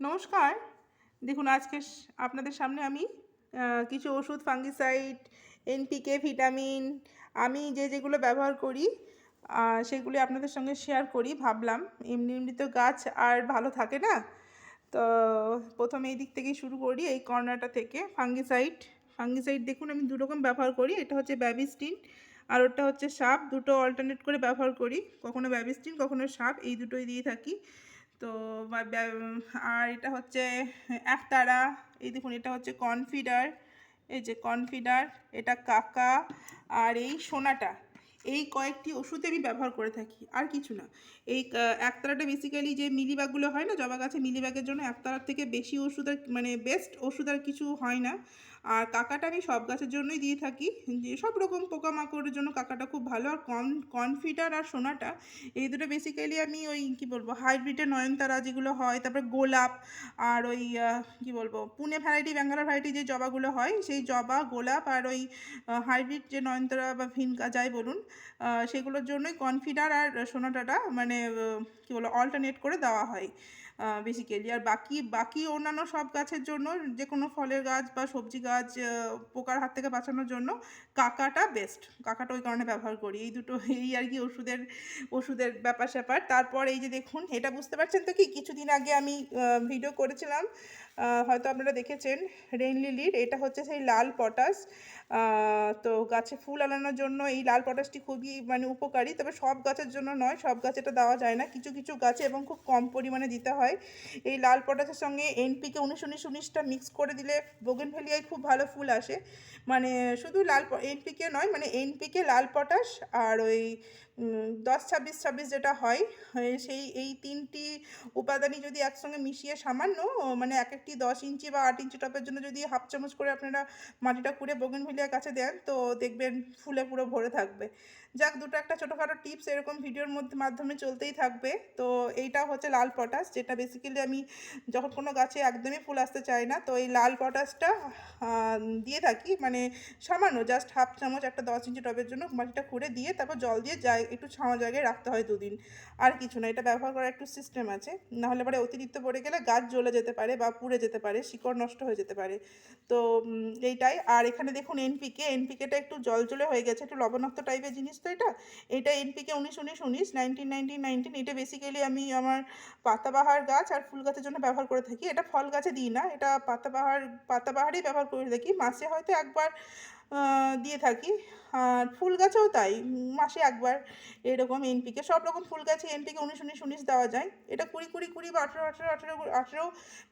নমস্কার। দেখুন, আজকে আপনাদের সামনে আমি কিছু ওষুধ, ফাঙ্গিসাইড এনপিকে ভিটামিন, আমি যে যেগুলো ব্যবহার করি সেগুলি আপনাদের সঙ্গে শেয়ার করি, ভাবলাম এমনি এমনি তো গাছ আর ভালো থাকে না, তো প্রথমে এই দিক থেকেই শুরু করি, এই কর্নারটা থেকে, ফাঙ্গিসাইড ফাঙ্গিসাইড দেখুন আমি দু রকম ব্যবহার করি, এটা হচ্ছে ব্যাবিস্টিন, আর ওটা হচ্ছে সাপ, দুটো অল্টারনেট করে ব্যবহার করি, কখনো ব্যাবিস্টিন, কখনো সাপ, এই দুটোই দিয়ে থাকি তো আর এটা হচ্ছে একতারা, এই দেখুন, এটা হচ্ছে কনফিডার, এই যে কনফিডার, এটা কাকা, আর এই সোনাটা, এই কয়েকটি ওষুধ আমি ব্যবহার করে থাকি, আর কিছু না। এই একতারাটা বেসিক্যালি যে মিলিবাগগুলো হয় না, জবা গাছে মিলিবাগের জন্য একতারার থেকে বেশি ওষুধ আর মানে বেস্ট ওষুধ আর কিছু হয় না। আর কাকাটা আমি সব গাছের জন্যই দিয়ে থাকি। যে সব রকম পোকামাকড়ের জন্য কাকাটা খুব ভালো। আর কন, কনফিডার আর সোনাটা, এই দুটো বেসিক্যালি আমি ওই কি বলব হাইব্রিডের নয়নতারা যেগুলো হয়, তারপরে গোলাপ আর ওই কি বলব, পুনে ভ্যারাইটি ব্যাঙ্গালোর ভ্যারাইটি যে জবাগুলো হয়, সেই জবা, গোলাপ আর ওই হাইব্রিড যে নয়নতারা বা ভিনকা যাই বলুন সেগুলোর জন্যই কনফিডার আর সোনাটাটা মানে কি বলব অল্টারনেট করে দেওয়া হয়। বেসিক্যালি আর বাকি বাকি অন্যান্য সব গাছের জন্য যে কোনো ফলের গাছ বা সবজি গাছ পোকার হাত থেকে বাঁচানোর জন্য কাকাটা বেস্ট কাকাটা ওই কারণে ব্যবহার করি। এই দুটো, এই আর কি ওষুধের ওষুধের ব্যাপার স্যাপার। তারপর এই যে দেখুন, এটা বুঝতে পারছেন তো কি? কিছুদিন আগে আমি ভিডিও করেছিলাম। হয়তো আপনারা দেখেছেন রেইন লিলির এটা হচ্ছে সেই লাল পটাশ তো গাছে ফুল আনানোর জন্য এই লাল পটাশটি খুবই মানে উপকারী। তবে সব গাছের জন্য নয়, সব গাছে এটা দেওয়া যায় না। কিছু কিছু গাছে এবং খুব কম পরিমাণে দিতে হয়। এই লাল পটাশের সঙ্গে এনপিকে উনিশ উনিশ উনিশটা মিক্স করে দিলে বোগেনভেলিয়ায় খুব ভালো ফুল আসে। মানে শুধু লাল এনপিকে নয় মানে এনপিকে লাল পটাশ আর ওই দশ, ছাব্বিশ ছাব্বিশ যেটা হয় সেই, এই তিনটি উপাদানই যদি একসঙ্গে মিশিয়ে সামান্য মানে এক একটি দশ ইঞ্চি বা আট ইঞ্চি টপের জন্য যদি হাফ চামচ করে আপনারা মাটিটা কুড়ে বোগেনভেলিয়ার কাছে দেন, তো দেখবেন ফুলে পুরো ভরে থাকবে। যাক, দুটো একটা ছোটোখাটো টিপস এরকম ভিডিওর মধ্যে, মাধ্যমে চলতেই থাকবে। তো এইটা হচ্ছে লাল পটাশ, যেটা বেসিক্যালি আমি যখন কোনো গাছে একদমই ফুল আসতে চাই না, তো এই লাল পটাশটা দিয়ে থাকি মানে সামান্য জাস্ট হাফ চামচ একটা দশ ইঞ্চি টবের জন্য মাটিটা খুঁড়ে দিয়ে তারপর জল দিয়ে যাই একটু ছাওয়া জায়গায় রাখতে হয় দুদিন। আর কিছু না, এটা ব্যবহার করার একটু সিস্টেম আছে। নাহলে পরে অতিরিক্ত পড়ে গেলে গাছ জ্বলে যেতে পারে বা পুড়ে যেতে পারে, শিকড় নষ্ট হয়ে যেতে পারে। তো এইটাই। আর এখানে দেখুন এনপিকে এনপিকেটা একটু জল জলে হয়ে গেছে, একটু লবণাক্ত টাইপের জিনিস তো এটা। এটা এনপিকে উনিশ উনিশ উনিশ নাইনটিন নাইনটিন নাইনটিন এটা বেসিক্যালি আমি আমার পাতাবাহার গাছ আর ফুল গাছের জন্য ব্যবহার করে থাকি। এটা ফল গাছে দিই না, এটা পাতাবাহার, পাতাবাহারই ব্যবহার করে থাকি। মাসে হয়তো একবার দিয়ে থাকি। আর ফুল গাছেও তাই, মাসে একবার এরকম এনপিকে সব রকম ফুল গাছে এনপিকে উনিশ উনিশ উনিশ দেওয়া যায়। এটা কুড়ি কুড়ি কুড়ি বা আঠেরো আঠেরো আঠেরো আঠেরো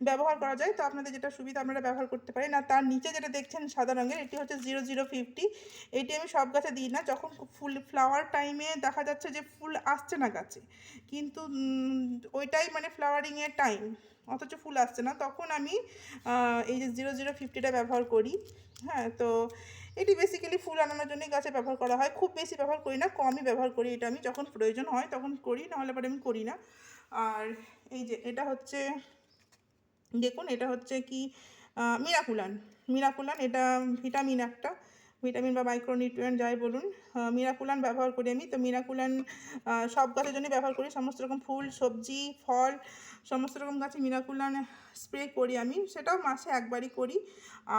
ব্যবহার করা যায়। তো আপনাদের যেটা সুবিধা আপনারা ব্যবহার করতে পারেন। আর তার নিচে যেটা দেখছেন সাদা রঙের, এটি হচ্ছে জিরো জিরো ফিফটি এটি আমি সব গাছে দিই না। যখন ফুল ফ্লাওয়ার টাইমে দেখা যাচ্ছে যে ফুল আসছে না গাছে। কিন্তু ওইটাই মানে ফ্লাওয়ারিংয়ের টাইম অথচ ফুল আসছে না। তখন আমি এই যে জিরো জিরো ফিফটিটা ব্যবহার করি। হ্যাঁ তো এটি বেসিক্যালি ফুল আনানোর জন্যই গাছে ব্যবহার করা হয়। খুব বেশি ব্যবহার করি না, কমই ব্যবহার করি এটা আমি। যখন প্রয়োজন হয় তখন করি, নাহলে পরে আমি করি না। আর এই যে এটা হচ্ছে, দেখুন এটা হচ্ছে কি মিরাকুলান মিরাকুলান এটা ভিটামিন একটা। ভিটামিন বা মাইক্রোনিউট্রিয়েন্ট যাই বলুন মিরাকুলান ব্যবহার করি আমি। তো মিরাকুলান সব গাছের জন্য ব্যবহার করি। সমস্ত রকম ফুল, সবজি, ফল, সমস্ত রকম গাছে মিরাকুলান স্প্রে করি আমি। সেটাও মাসে একবারই করি।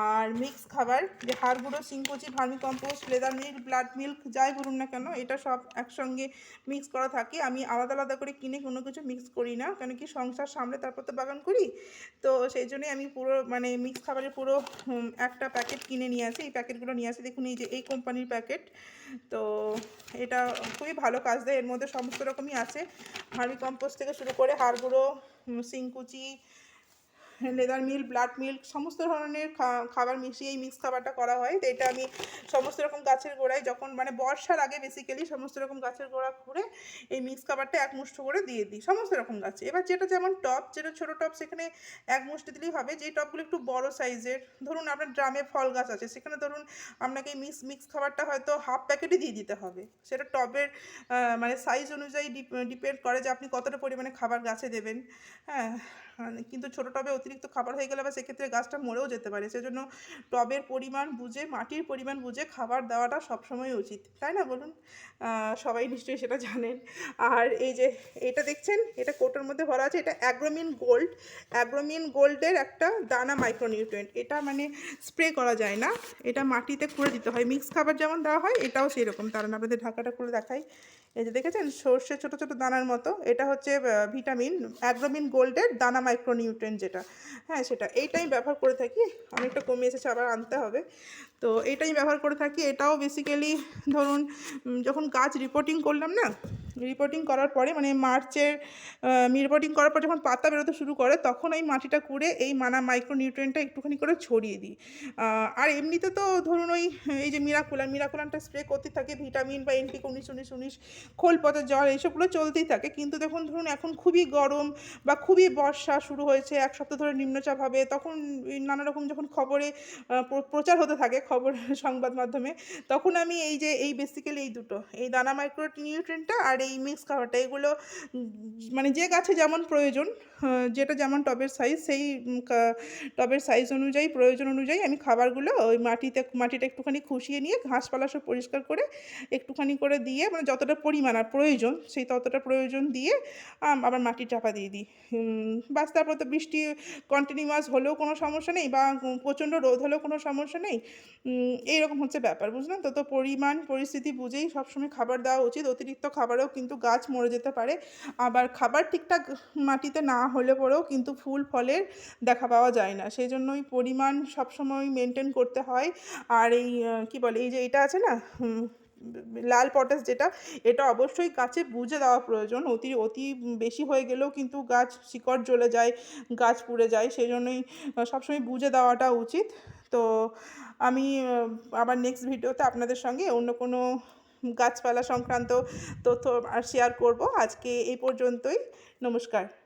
আর মিক্স খাবার, যে হাড় গুঁড়ো সিংকুচি vermicompost leather milk, blood milk, যাই বলুন না কেন, এটা সব একসঙ্গে মিক্স করা থাকে। আমি আলাদা আলাদা করে কিনে কোনো কিছু মিক্স করি না, কেন কি সংসার সামলে তারপর তো বাগান করি। তো সেই জন্যই আমি পুরো মানে মিক্স খাবারের পুরো একটা প্যাকেট কিনে নিয়ে আসি। এই প্যাকেটগুলো নিয়ে আসি দেখুন এই যে এই কোম্পানির প্যাকেট। তো এটা খুবই ভালো কাজ দেয়। এর মধ্যে সমস্ত রকমই আছে। ভার্মি কম্পোস্ট থেকে শুরু করে হাড়গুঁড়ো সিংকুচি লেদার মিল্ক ব্লাড মিল্ক সমস্ত ধরনের খাবার মিশিয়ে এই মিক্স খাবারটা করা হয়। তো এটা আমি সমস্ত রকম গাছের গোড়ায় যখন মানে বর্ষার আগে বেসিক্যালি সমস্ত রকম গাছের গোড়া খুঁড়ে এই মিক্স খাবারটা এক মুঠো করে দিয়ে দিই সমস্ত রকম গাছে। এবার যেটা যেমন টপ যেটা ছোটো টপ সেখানে এক মুষ্টি দিলেই হবে। যেই টপগুলো একটু বড় সাইজের ধরুন আপনার ড্রামে ফল গাছ আছে সেখানে ধরুন আপনাকে এই মিক্স মিক্স খাবারটা হয়তো হাফ প্যাকেটই দিয়ে দিতে হবে। সেটা টবের মানে সাইজ অনুযায়ী ডিপেন্ড করে যে আপনি কতটা পরিমাণে খাবার গাছে দেবেন। হ্যাঁ, কিন্তু ছোটো টবে অতিরিক্ত খাবার হয়ে গেলে আবার সেক্ষেত্রে গাছটা মরেও যেতে পারে। সেজন্য টবের পরিমাণ বুঝে, মাটির পরিমাণ বুঝে খাবার দেওয়াটা সবসময় উচিত। তাই না বলুন? সবাই নিশ্চয়ই সেটা জানেন। আর এই যে এটা দেখছেন? এটা কোটোর মধ্যে ভরা আছে। এটা অ্যাগ্রোমিন গোল্ড। অ্যাগ্রোমিন গোল্ডের একটা দানা মাইক্রোনিউট্রিয়েন্ট। এটা মানে স্প্রে করা যায় না। এটা মাটিতে খুঁড়ে দিতে হয়। মিক্স খাবার যেমন দেওয়া হয়, এটাও সেই রকম তারা আপনাদের ঢাকাটা খুলে দেখাই। এই যে দেখেছেন? সর্ষে ছোটো ছোটো দানার মতো। এটা হচ্ছে ভিটামিন। অ্যাগ্রোমিন গোল্ডের দানা মাইক্রোনিউট্রিয়েন্ট যেটা হ্যাঁ সেটা। এইটাই ব্যবহার করে থাকি, অনেকটা কমে এসেছে, আবার আনতে হবে। তো এটাই ব্যবহার করে থাকি। এটাও বেসিক্যালি ধরুন যখন গাছ রিপোর্টিং করলাম না রিপোর্টিং করার পরে মানে মার্চের রিপোর্টিং করার পর যখন পাতা বেরোতে শুরু করে, তখন এই মাটিটা কুড়ে এই মানা মাইক্রোনিউট্রিয়েন্টটা একটুখানি করে ছড়িয়ে দিই। আর এমনিতে তো ধরুন ওই, এই যে মিরাকুলান মিরাকুলানটা স্প্রে করতে থাকে ভিটামিন বা এনপিক উনিশ উনিশ উনিশ, খোল, পচা, জল, এইসবগুলো চলতেই থাকে। কিন্তু দেখুন, ধরুন এখন খুবই গরম বা খুবই বর্ষা শুরু হয়েছে, এক সপ্তাহ ধরে নিম্নচাপ হবে, তখন নানা রকম যখন খবরে প্রচার হতে থাকে খবর, সংবাদ মাধ্যমে, তখন আমি এই যে, এই বেসিক্যালি এই দুটো, এই দানা মাইক্রো নিউট্রেনটা আর এই মিক্স খাবারটা, এগুলো মানে যে গাছে যেমন প্রয়োজন যেটা যেমন টবের সাইজ সেই টবের সাইজ অনুযায়ী, প্রয়োজন অনুযায়ী আমি খাবারগুলো ওই মাটিতে, মাটিটা একটুখানি খুশিয়ে নিয়ে ঘাসপালা সব পরিষ্কার করে একটুখানি করে দিয়ে মানে যতটা পরিমাণ আর প্রয়োজন, সেই ততটা প্রয়োজন দিয়ে আবার মাটি চাপা দিয়ে দিই। বাস তারপর তো বৃষ্টি কন্টিনিউয়াস হলেও কোনো সমস্যা নেই বা প্রচণ্ড রোদ হলেও কোনো সমস্যা নেই। এইরকম হচ্ছে ব্যাপার, বুঝলেন তো? তো পরিমাণ, পরিস্থিতি বুঝেই সবসময় খাবার দেওয়া উচিত। অতিরিক্ত খাবারেও কিন্তু গাছ মরে যেতে পারে। আবার খাবার ঠিকঠাক মাটিতে না হলে পরেও কিন্তু ফুল ফলের দেখা পাওয়া যায় না। সেই জন্যই পরিমাণ সবসময় মেনটেন করতে হয়। আর এই কি বলে, এই যে এটা আছে না লাল পটাশ যেটা, এটা অবশ্যই গাছে বুঝে দেওয়া প্রয়োজন। অতি অতি বেশি হয়ে গেলেও কিন্তু গাছ শিকড় জ্বলে যায়, গাছ পুড়ে যায়। সেই জন্যই সবসময় বুঝে দেওয়াটা উচিত। তো আমি আবার নেক্সট ভিডিওতে আপনাদের সঙ্গে অন্য কোনো গাছপালা সংক্রান্ত তথ্য শেয়ার করব। আজকে এই পর্যন্তই। নমস্কার।